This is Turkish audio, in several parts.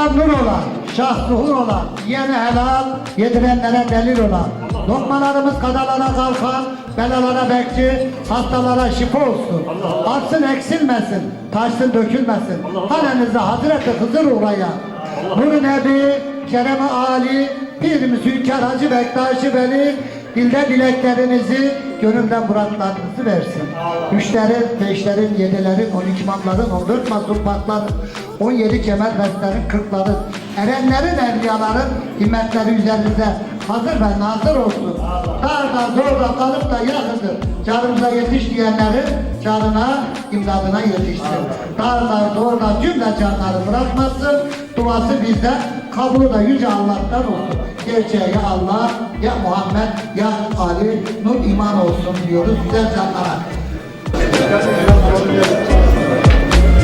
sabah suhur olan, yiyene helal, yedirenlere delil olan, lokmalarımız kadalara kalkan, belalara bekçi, hastalara şifa olsun. Artsın eksilmesin, taşsın dökülmesin. Hanenizde Hazreti Hızır uğraya. Nur-u Nebi, Kerem-i Ali, Pirimiz Hünkar Hacı Bektaşi Veli, dilde dileklerinizi, gönülden muratlarınızı versin. Üçlerin, beşlerin, yedilerin, on iki imamların, on dört mazlumbatların, on yedi kemer vestlerin, kırkların, erenlerin, evliyaların himmetleri üzerinize hazır ve nazır olsun. Darda zorda kalıp da yakındır. Canımıza yetiş diyenlerin canına, imdadına yetişsin. Darda zorda cümle canları bırakmasın. Duası bizden, kabulü da yüce Allah'tan olsun. Gerçeğe ya Allah, ya Muhammed, ya Ali, nur iman olsun diyoruz güzel canlara.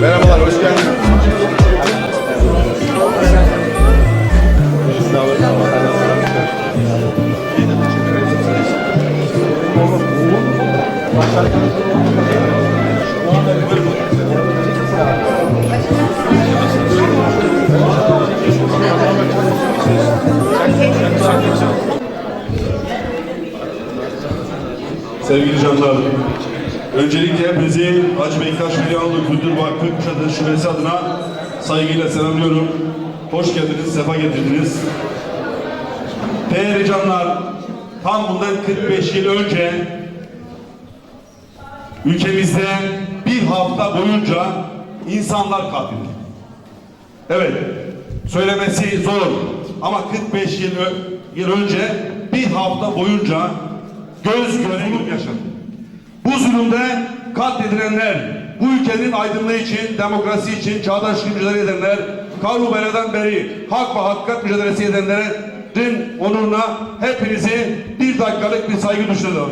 Merhabalar, hoş geldiniz. Sevgili canlar, öncelikle hepinizi Hacı Bektaş Velialı Kültür Vakfı Kuşadası Şubesi adına saygıyla selamlıyorum. Hoş geldiniz, sefa getirdiniz. Değerli canlar, tam bundan 45 yıl önce ülkemizde bir hafta boyunca insanlar katledildi. Evet, söylemesi zor ama 45 yıl, yıl önce bir hafta boyunca göz göre zulüm yaşandı. Bu zulümde katledilenler, bu ülkenin aydınlığı için, demokrasi için çağdaş mücadele edenler, Karlu Bele'den beri hak ve hakikat mücadelesi edenlerin onuruna hepinizi bir dakikalık bir saygı da